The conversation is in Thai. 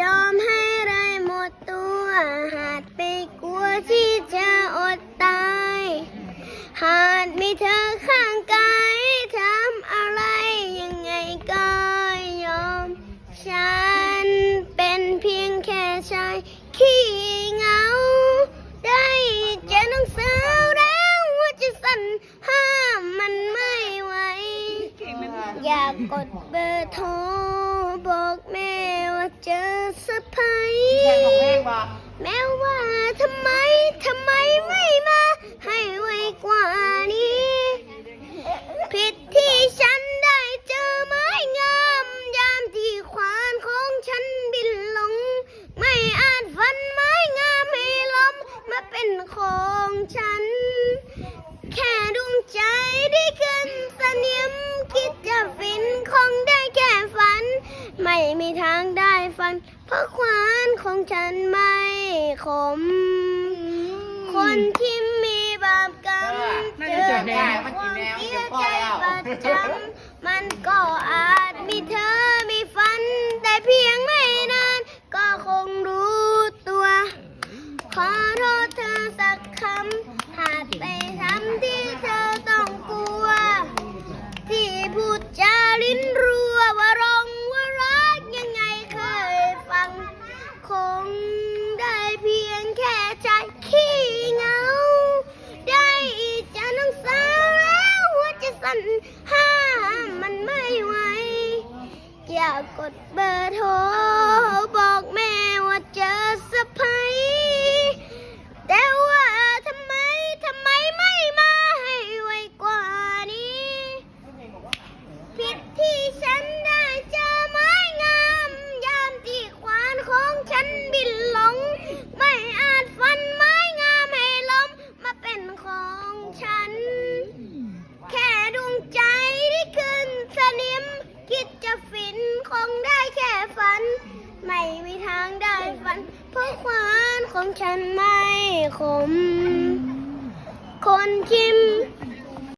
ยอมให้ไรหมดตัวหาดไปกลัวที่จะอดตาย หาดมีเธอข้างกายทำอะไรยังไงก็ยอม ฉันเป็นเพียงแค่ชายขี้เหงา ได้เจอน้องสาวแล้วว่าจะสั่นห้ามมันไม่ไหว อยากกดเบอร์โทร บอกแม่ว่าเจอสะพายแข่งของแม่งบ่แม้ว่าทำไมทำไมไม่มา ให้ไวกว่านี้ ผิดที่ฉันได้เจอไม้งามยามที่ควานของฉันบินหลง ไม่อาจฟันไม้งามให้ล้มมาเป็นของฉัน เพราะควานของฉันไม่ขม คนที่มีบาปกรรมเจอแต่ความเสียใจประจำมันก็อาจมีเธอมีฝัน แต่เพียงไม่นาน ก็คงรู้ตัวขอโทษเธอสักคำ หากไปทำที่เธอต้องกลัว ที่พูดจาลิ้นรัวว่าร้องว่ารักยังไงเคยฟัง คงได้เพียงแค่ใจขี้เหงา ได้เจอน้องสาวแล้ว มันห้ามมันไม่ไหวอยากกดเบอร์โทร ของฉันไม่ขม คนชิม